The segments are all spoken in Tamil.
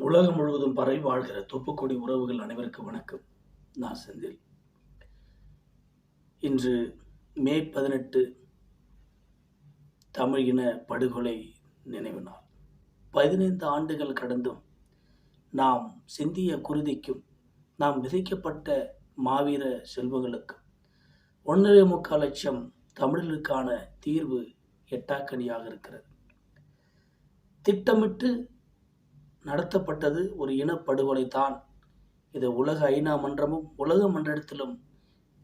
உலகம் முழுவதும் பரவி வாழ்கிற தொப்புக்கொடி உறவுகள் அனைவருக்கும் வணக்கம். நான் செந்தில். இன்று மே பதினெட்டு தமிழ் இன படுகொலை நினைவு நாள். பதினைந்து ஆண்டுகள் கடந்தும் நாம் சிந்திய குருதிக்கும் நாம் விதைக்கப்பட்ட மாவீர செல்வங்களுக்கும் ஒன்றரை முக்கால் லட்சம் தமிழர்களுக்கான தீர்வு எட்டாக்கனியாக இருக்கிறது. திட்டமிட்டு நடத்தப்பட்டது ஒரு இனப்படுகொலை தான் இது உலக ஐநா மன்றமும் உலக மன்றத்திலும்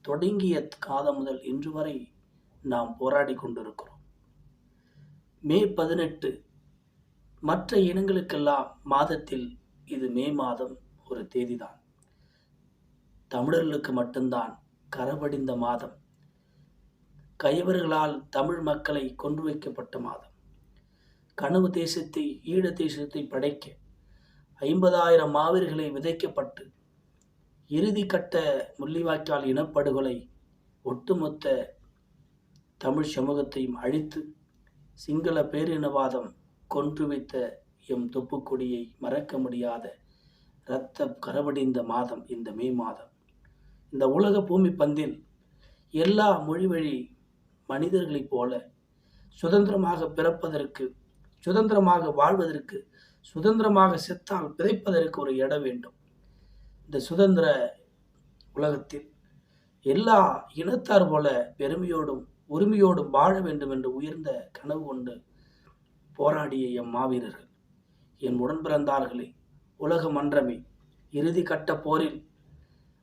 தொடங்கிய காலம் முதல் இன்று வரை நாம் போராடி கொண்டிருக்கிறோம். மே பதினெட்டு மற்ற இனங்களுக்கெல்லாம் மாதத்தில் இது மே மாதம் ஒரு தேதிதான். தமிழர்களுக்கு மட்டும்தான் கரபடிந்த மாதம். கைவர்களால் தமிழ் மக்களை கொன்று வைக்கப்பட்ட மாதம். கனவு தேசத்தை ஈழ தேசத்தை படைக்க ஐம்பதாயிரம் மாவீர்களை விதைக்கப்பட்டு இறுதி கட்ட முள்ளிவாய்க்கால் இனப்படுகொலை ஒட்டுமொத்த தமிழ் சமூகத்தையும் அழித்து சிங்கள பேரினவாதம் கொன்றுவித்த எம் தொப்புக்கொடியை மறக்க முடியாத இரத்த கரவடிந்த மாதம் இந்த மே மாதம். இந்த உலக பூமி பந்தில் எல்லா மொழிவழி மனிதர்களைப் போல சுதந்திரமாக பிறப்பதற்கு சுதந்திரமாக வாழ்வதற்கு சுதந்திரமாக செத்தால் பிழைப்பதற்கு ஒரு இடம் வேண்டும். இந்த சுதந்திர உலகத்தில் எல்லா இனத்தார் போல பெருமையோடும் உரிமையோடும் வாழ வேண்டும் என்று உயர்ந்த கனவு கொண்டு போராடிய எம் மாவீரர்கள். என் உடன் பிறந்தார்களே உலக மன்றமே இறுதி கட்ட போரில்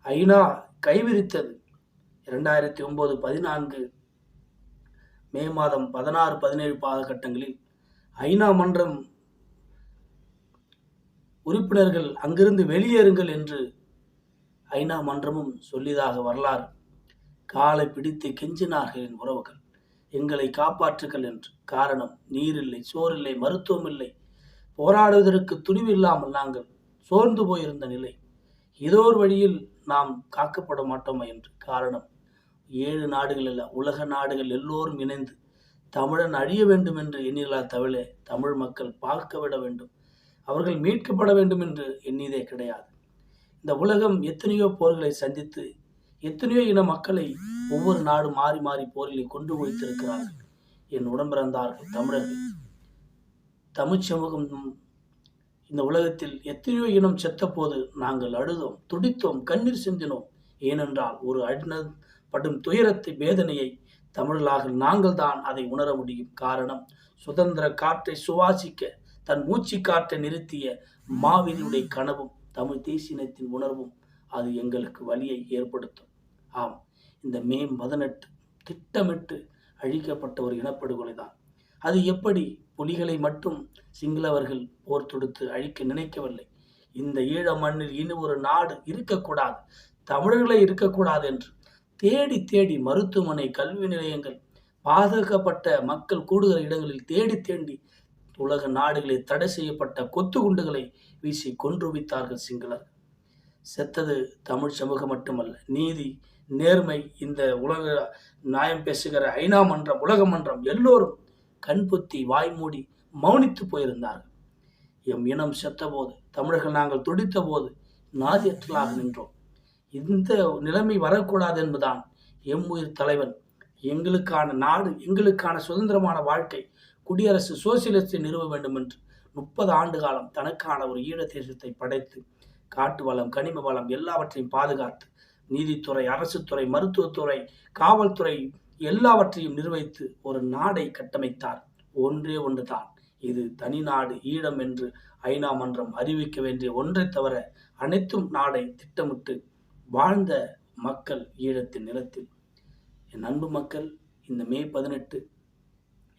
ஐநா கைவிரித்தது. இரண்டாயிரத்தி ஒன்பது பதினான்கு மே மாதம் பதினாறு பதினேழு பாதகட்டங்களில் ஐநா மன்றம் உறுப்பினர்கள் அங்கிருந்து வெளியேறுங்கள் என்று ஐநா மன்றமும் சொல்லியதாக வரலாறு. காலை பிடித்து கெஞ்சினார்கள் என் உறவுகள். எங்களை காப்பாற்றுங்கள் என்று. காரணம் நீரில்லை சோறில்லை மருத்துவம் இல்லை போராடுவதற்கு துணிவு இல்லாமல் நாங்கள் சோர்ந்து போயிருந்த நிலை. இதோ ஒரு வழியில் நாம் காக்கப்பட மாட்டோமா என்று. காரணம் ஏழு நாடுகள் அல்ல உலக நாடுகள் எல்லோரும் இணைந்து தமிழன் அழிய வேண்டும் என்று எண்ணிலா தவிர தமிழ் மக்கள் பார்க்க விட வேண்டும். அவர்கள் மீட்கப்பட வேண்டும் என்று எண்ணியதே கிடையாது. இந்த உலகம் எத்தனையோ போர்களை சந்தித்து எத்தனையோ இன மக்களை ஒவ்வொரு நாடும் மாறி மாறி போரிலே கொண்டு வைத்திருக்கிறார்கள் என் உடம்பிறந்தார்கள் தமிழர்கள். தமிழ் சமூகம் இந்த உலகத்தில் எத்தனையோ இனம் செத்தபோது நாங்கள் அழுதோம் துடித்தோம் கண்ணீர் சிந்தினோம். ஏனென்றால் ஒரு அடினப்படும் துயரத்தை வேதனையை தமிழர்களாக நாங்கள் தான் அதை உணர முடியும். காரணம் சுதந்திர காற்றை சுவாசிக்க தன் மூச்சு காற்றை நிறுத்திய மாவீரனுடைய கனவும் தமிழ் தேசியத்தின் உணர்வும் அது எங்களுக்கு வழியை ஏற்படுத்தும். ஆம் இந்த மே பதினெட்டு திட்டமிட்டு அழிக்கப்பட்ட ஒரு இனப்படுகொலை தான். அது எப்படி புலிகளை மட்டும் சிங்களவர்கள் போர் தொடுத்து அழிக்க நினைக்கவில்லை? இந்த ஈழ மண்ணில் இனி ஒரு நாடு இருக்கக்கூடாது தமிழர்களே இருக்கக்கூடாது என்று தேடி தேடி மருத்துவமனை கல்வி நிலையங்கள் பாதுகாக்கப்பட்ட மக்கள் கூடுகிற இடங்களில் தேடி தேடி உலக நாடுகளில் தடை செய்யப்பட்ட கொத்து குண்டுகளை வீசி கொன்றுவித்தார்கள் சிங்களர். செத்தது தமிழ் சமூகம் மட்டுமல்ல நீதி நேர்மை இந்த உலக நியாயம் பேசுகிற ஐநா மன்றம் உலக மன்றம் எல்லோரும் கண்புத்தி வாய்மூடி மௌனித்து போயிருந்தார்கள். எம் இனம் செத்தபோது தமிழர்கள் நாங்கள் துடித்த போது நாதியற்றலாக நின்றோம். இந்த நிலைமை வரக்கூடாது என்பதான் எம் உயிர் தலைவன் எங்களுக்கான நாடு எங்களுக்கான சுதந்திரமான வாழ்க்கை குடியரசு சோசியலிஸ்டை நிறுவ வேண்டும் என்று முப்பது ஆண்டு காலம் தனக்கான ஒரு ஈழ தேசத்தை படைத்து காட்டு வளம் கனிம வளம் எல்லாவற்றையும் பாதுகாத்து நீதித்துறை அரசுத்துறை மருத்துவத்துறை காவல்துறை எல்லாவற்றையும் நிர்வகித்து ஒரு நாடை கட்டமைத்தார். ஒன்றே ஒன்று தான் இது தனி நாடு ஈழம் என்று ஐநா மன்றம் அறிவிக்க வேண்டிய ஒன்றை தவிர அனைத்தும் நாடை திட்டமிட்டு வாழ்ந்த மக்கள் ஈழத்தின் நிலத்தில். என் அன்பு மக்கள் இந்த மே பதினெட்டு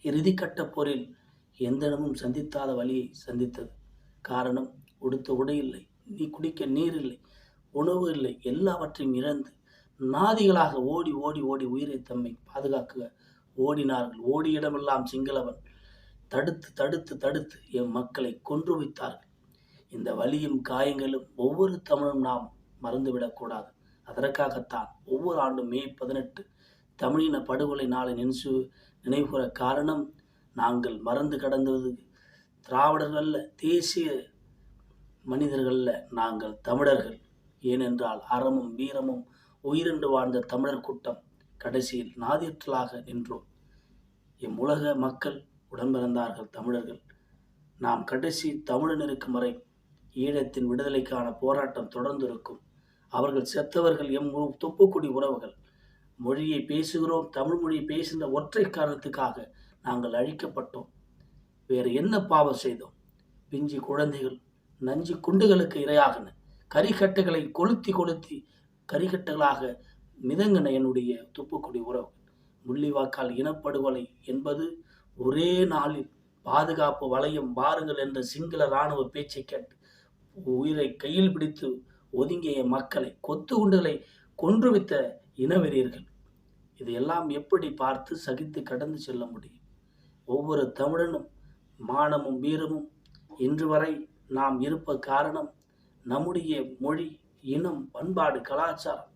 இறுதிக்கட்ட போரில் எந்தனமும் சந்தித்தாத வழியை சந்தித்தது. காரணம் உடுத்த உடை இல்லை நீ குடிக்க நீர் இல்லை உணவு இல்லை எல்லாவற்றையும் இழந்து நாதிகளாக ஓடி ஓடி ஓடி உயிரை தம்மை பாதுகாக்க ஓடினார்கள். ஓடிய இடமெல்லாம் சிங்களவன். தடுத்து தடுத்து தடுத்து எம் மக்களை கொன்று வைத்தார்கள். இந்த வலியும் காயங்களும் ஒவ்வொரு தமிழும் நாம் மறந்துவிடக்கூடாது அதற்காகத்தான் ஒவ்வொரு ஆண்டும் மே பதினெட்டு தமிழின படுகொலை நாளை நினைச்சு நினைவுகிற காரணம் நாங்கள் மறந்து கடந்தது. திராவிடர்கள் தேசிய மனிதர்களில் நாங்கள் தமிழர்கள். ஏனென்றால் அறமும் வீரமும் உயிரென்று வாழ்ந்த தமிழர் கூட்டம் கடைசியில் நாதியற்றலாக நின்றோம் எம் உலக மக்கள் உடன்பிறந்தார்கள் தமிழர்கள். நாம் கடைசி தமிழன் இருக்கும் வரை ஈழத்தின் விடுதலைக்கான போராட்டம் தொடர்ந்து இருக்கும் அவர்கள் செத்தவர்கள் எம் தொப்புக்குடி உறவுகள். மொழியை பேசுகிறோம் தமிழ் மொழியை பேசுகிற ஒற்றை காரணத்துக்காக நாங்கள் அழிக்கப்பட்டோம். வேறு என்ன பாவம் செய்தோம்? பிஞ்சி குழந்தைகள் நஞ்சு குண்டுகளுக்கு இரையாகின. கரிகட்டைகளை கொளுத்தி கொளுத்தி கரிகட்டைகளாக மிதங்கின என்னுடைய துப்புக்குடி உறவு. முள்ளிவாக்கால் இனப்படுகொலை என்பது ஒரே நாளில் பாதுகாப்பு வளையம் வாருங்கள் என்ற சிங்கள இராணுவ பேச்சை கேட்டு உயிரை கையில் பிடித்து ஒதுங்கிய மக்களை கொத்து குண்டுகளை கொன்றுவித்த இனவெறியர்கள். இதையெல்லாம் எப்படி பார்த்து சகித்து கடந்து செல்ல முடியும்? ஒவ்வொரு தமிழனும் மானமும் வீரமும் இன்று வரை நாம் இருப்ப காரணம் நம்முடைய மொழி இனம் பண்பாடு கலாச்சாரம்.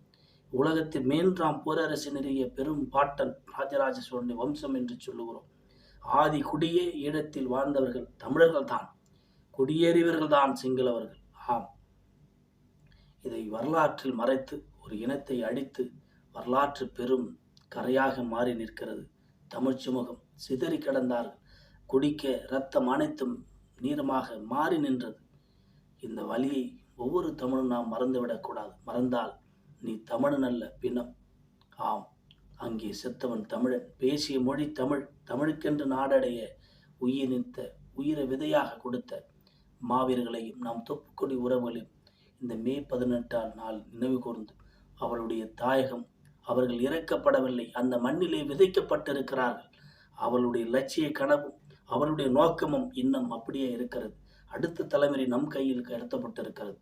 உலகத்தின் மேன்றாம் போரரசு நிறைய பெரும் பாட்டன் ராஜராஜ சோழனுடைய வம்சம் என்று சொல்லுகிறோம். ஆதி குடியே ஈழத்தில் வாழ்ந்தவர்கள் தமிழர்கள் தான் குடியேறியவர்கள் தான் சிங்களவர்கள். ஆம். இதை வரலாற்றில் மறைத்து ஒரு இனத்தை அழித்து வரலாற்று பெரும் கரையாக மாறி நிற்கிறது. தமிழ் சுமுகம் சிதறி கடந்தார்கள். குடிக்க இரத்தம் அனைத்தும் நீரமாக மாறி நின்றது. இந்த வழியை ஒவ்வொரு தமிழும் நாம் மறந்துவிடக்கூடாது மறந்தால் நீ தமிழன் அல்ல பிணம் ஆம் அங்கே செத்தவன் தமிழன். பேசிய மொழி தமிழ். தமிழுக்கென்று நாடடைய உயிர் நிற்த உயிரை விதையாக கொடுத்த மாவீரர்களையும் நாம் தொப்புக்கொடி உறவுகளையும் இந்த மே பதினெட்டாம் நாள் நினைவு கூர்ந்து அவளுடைய தாயகம் அவர்கள் இறக்கப்படவில்லை. அந்த மண்ணிலே விதைக்கப்பட்டிருக்கிறார்கள். அவளுடைய லட்சிய கனவும் அவளுடைய நோக்கமும் இன்னும் அப்படியே இருக்கிறது. அடுத்த தலைமுறை நம் கையில் கடத்தப்பட்டிருக்கிறது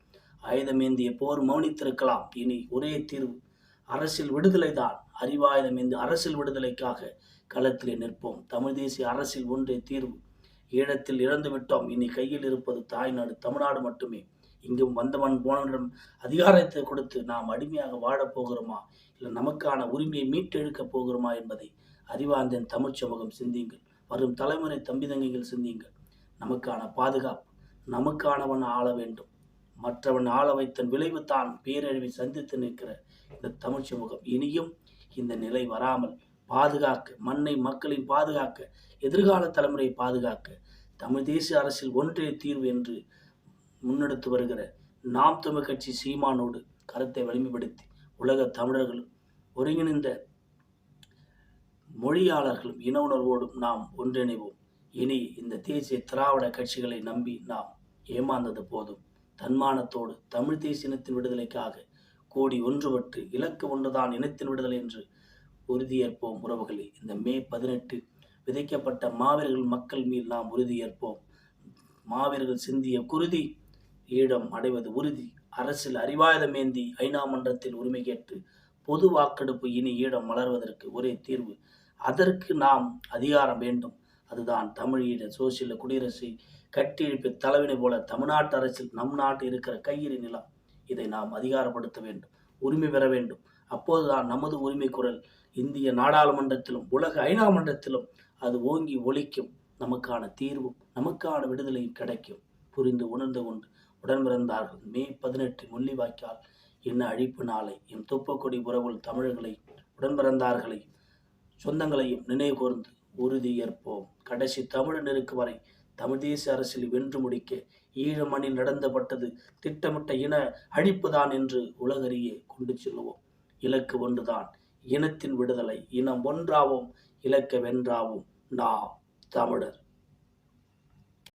ஆயுதமேந்திய போர் மௌனித்திருக்கலாம். இனி ஒரே தீர்வு அரசியல் விடுதலை தான். அறிவாயுதம் இந்த அரசியல் விடுதலைக்காக களத்திலே நிற்போம். தமிழ் தேசிய அரசியல் ஒன்றே தீர்வு. ஈழத்தில் இழந்து விட்டோம் இனி கையில் இருப்பது தாய்நாடு தமிழ்நாடு மட்டுமே. இங்கும் வந்தவன் போனவனிடம் அதிகாரத்தை கொடுத்து நாம் அடிமையாக வாழப் போகிறோமா? இல்லை நமக்கான உரிமையை மீட்டெழுக்கப் போகிறோமா என்பதை அறிவாந்தன் தமிழ் சமூகம் சிந்தியுங்கள். வரும் தலைமுறை தம்பிதங்கைகள் சிந்தியுங்கள். நமக்கான பாதுகாப்பு நமக்கானவன் ஆள வேண்டும். மற்றவன் ஆள வைத்தன் விளைவு தான் பேரழிவை சந்தித்து நிற்கிற இந்த தமிழ் சமூகம். இனியும் இந்த நிலை வராமல் பாதுகாக்க மண்ணை மக்களின் பாதுகாக்க எதிர்கால தலைமுறையை பாதுகாக்க தமிழ் தேசிய அரசில் ஒன்றே தீர்வு என்று முன்னெடுத்து வருகிற நாம் தமிழ் கட்சி சீமானோடு கருத்தை வலிமைப்படுத்தி உலக தமிழர்களும் ஒருங்கிணைந்த மொழியாளர்களும் இன உணர்வோடும் நாம் ஒன்றிணைவோம். இனி இந்த தேசிய திராவிட கட்சிகளை நம்பி நாம் ஏமாந்தது போதும். தன்மானத்தோடு தமிழ் தேசிய இனத்தின் விடுதலைக்காக கோடி ஒன்றுபட்டு இலக்கு ஒன்றுதான் இனத்தின் விடுதலை என்று உறுதியேற்போம் உறவுகளே. இந்த மே பதினெட்டு விதைக்கப்பட்ட மாவீரர்கள் மக்கள் மீது நாம் உறுதியேற்போம். மாவீரர்கள் சிந்திய குருதி ஈழம் அடைவது உறுதி. அரசில் அறிவாயுதமேந்தி ஐநா மன்றத்தில் உரிமை கேட்டு பொது வாக்கெடுப்பு இனி ஈழம் வளர்வதற்கு ஒரே தீர்வு. அதற்கு நாம் அதிகாரம் வேண்டும். அதுதான் தமிழீழ சோசியல குடியரசை கட்டியெழுப்பிய தலைவினை போல தமிழ்நாட்டு அரசில் நம் நாட்டு இருக்கிற கையிறு நிலம் இதை நாம் அதிகாரப்படுத்த வேண்டும். உரிமை பெற வேண்டும். அப்போதுதான் நமது உரிமை குரல் இந்திய நாடாளுமன்றத்திலும் உலக ஐநா மன்றத்திலும் அது ஓங்கி ஒழிக்கும் நமக்கான தீர்வும் நமக்கான விடுதலையும் கிடைக்கும். புரிந்து உணர்ந்து கொண்டு உடன் பிறந்தார்கள் மே பதினெட்டு முள்ளிவாய்க்கால் என்ன அழிப்பு நாளை? எம் துப்பக்கொடி உறவுள் தமிழர்களை உடன் பிறந்தார்களை சொந்தங்களையும் நினைவுகூர்ந்து உறுதி ஏற்போம். கடைசி தமிழன் இருக்கு வரை தமிழ் தேசிய அரசில் வென்று முடிக்க ஈழ மண்ணில் நடந்தப்பட்டது திட்டமிட்ட இன அழிப்புதான் என்று உலகறிய கொண்டு செல்லுவோம் இலக்கு ஒன்றுதான். இனத்தின் விடுதலை இனம் ஒன்றாவும் இலக்க வென்றாவும். நாம் தமிழர்.